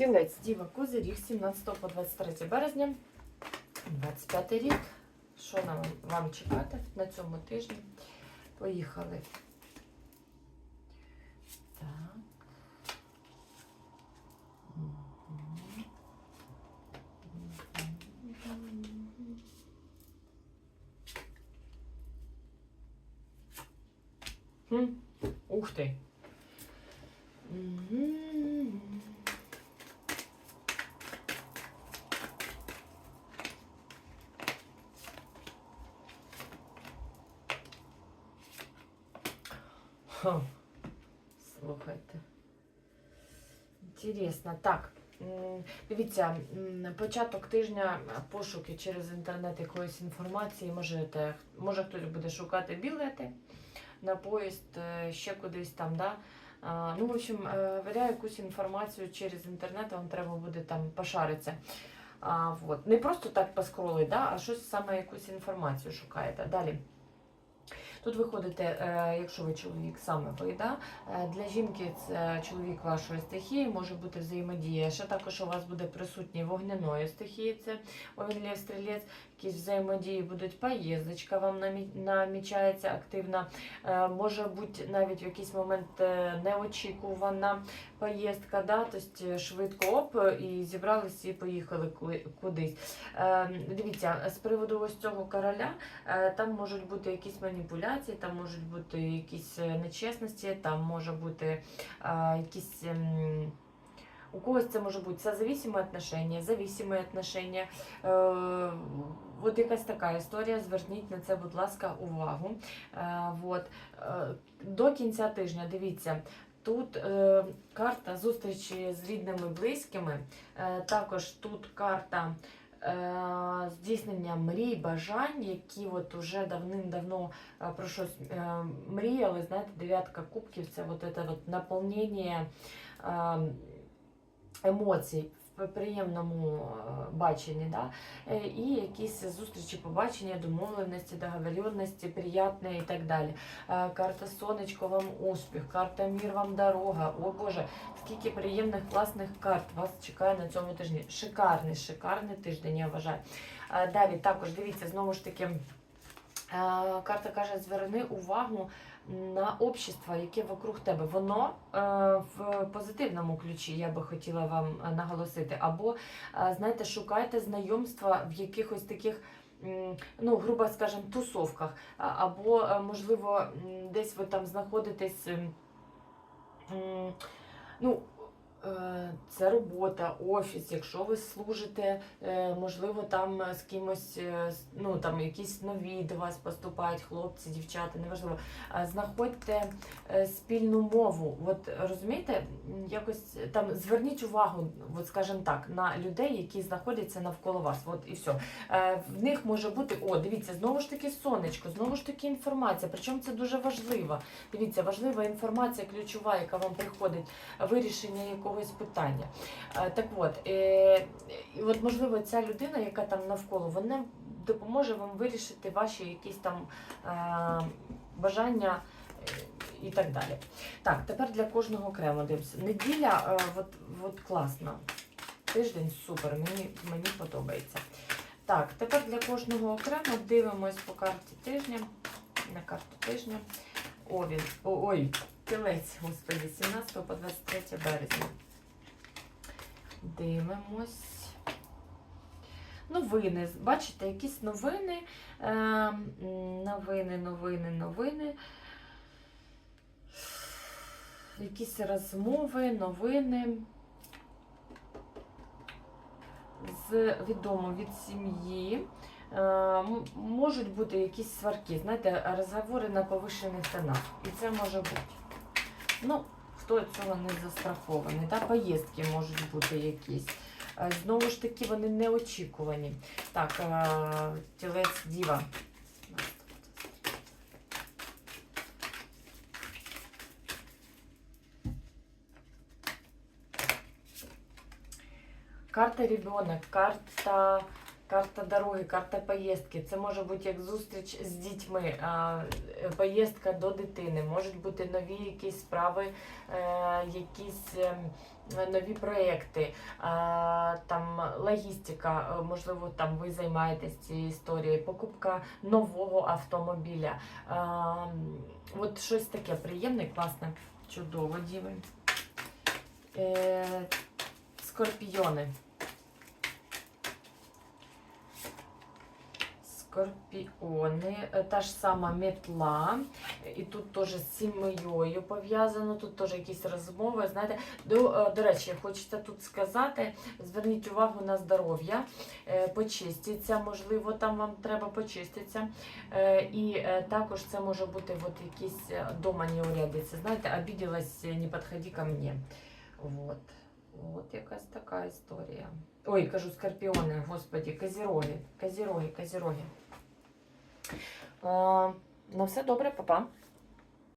Тілець Діва Козиріг 17 по 23 березня, 25 рік. Що нам вам чекати на цьому тижні? Поїхали. Ух ти. Мгм. Ха. Слухайте. Інтересно. Так. Дивіться, початок тижня пошуки через інтернет якоїсь інформації. Можете, може хтось буде шукати білети на поїзд, е, ще кудись там, да? Ну, в общем, е, варя якусь інформацію через інтернет, вам треба буде там пошаритися. А, вот. Не просто так поскролить, да, а щось саме якусь інформацію шукаєте. Далі. Тут виходите, е, якщо ви чоловік, саме ви, да? Е, для жінки це чоловік вашої стихії, може бути взаємодія. Ще також у вас буде присутній вогняної стихії, це овен стрілець, якісь взаємодії будуть, поїздочка вам намі- намічається активна. Е, Може бути навіть в якийсь момент неочікувана поїздка, да? тобто швидко оп, і зібралися і поїхали кудись. Е, Дивіться, з приводу ось цього короля, е, там можуть бути якісь маніпуляції, там можуть бути якісь е, нечесності, там може бути е, якісь. ем, У когось це може бути созависимые отношения, зависимые отношения. Е, от якась така історія. Зверніть на це, будь ласка, увагу. Е, от. Е, до кінця тижня дивіться. Тут е, карта зустрічі з рідними близькими, е, також тут карта е, здійснення мрій, бажань, які от уже давним-давно е, про щось е, мріяли. Знаєте, дев'ятка кубків це от це от наповнення е, емоцій приємному е, баченні. Да? Е, І якісь зустрічі, побачення, домовленості, договоренності, приятне і так далі. Е, Карта сонечко вам успіх, карта мір вам дорога. О Боже, скільки приємних класних карт вас чекає на цьому тижні. Шикарний, шикарний тиждень, я вважаю. Далі також дивіться, знову ж таки. Е, Карта каже, зверни увагу на общество, яке вокруг тебе. Воно е, в позитивному ключі, я би хотіла вам е, наголосити. Або, знаєте, шукайте знайомства в якихось таких. Ну, грубо скажемо, тусовках, або, можливо, десь ви там знаходитесь. Ну, це робота, офіс. Якщо ви служите, е, можливо, там з кимось, е, ну там якісь нові до вас поступають хлопці, дівчата, неважливо. Знаходьте е, спільну мову. От розумієте, якось там зверніть увагу, от скажімо так, на людей, які знаходяться навколо вас. От і все. Е, В них може бути, о, дивіться, знову ж таки сонечко, знову ж таки інформація. Причому це дуже важливо. Дивіться, важлива інформація ключова, яка вам приходить, вирішення якогось питання. Е, Так от, е, і от можливо, ця людина, яка там навколо, вона допоможе вам вирішити ваші якісь там е, бажання. І так далі. Так, тепер для кожного окремо дивимося. Неділя, от, от класна. Тиждень супер, мені, мені подобається. Так, тепер для кожного окремо дивимось по карті тижня. На карту тижня. Овін. О, ой, тілець, господи, 17 по 23 березня. Дивимось. Новини. Бачите, якісь новини. Е, новини, новини, новини. Якісь розмови, новини. З відомо від сім'ї. Е, можуть бути якісь сварки, знаєте, розговори на повищених тонах. І це може бути. Ну, хто від цього не застрахований. Да? Поїздки можуть бути якісь. Е, Знову ж таки, вони неочікувані. Так, е, тілець діва. Карта ребенок, карта карта дороги, карта поїздки. Це може бути як зустріч з дітьми, е, поїздка до дитини, можуть бути нові якісь справи, е, якісь. ем, Нові проекти, там логістика, е, можливо, там ви займаєтесь цією історією, покупка нового автомобіля. От щось таке приємне, класне, чудово, діви. Скорпіони. Скорпіони, Е, та ж сама метла, і тут теж з сім'єю пов'язано, тут теж якісь розмови. Знаєте, до, е, до речі, хочеться тут сказати, зверніть увагу на здоров'я, е, почиститься, можливо, там вам треба почиститися. І також це може бути от якісь дома урядиться. Знаєте, обиделась, не підходи ко мені. Вот. Якась така історія. Ой, кажу скорпіони, господі, козіроги, козіроги, козіроги. На ну все добре, папа.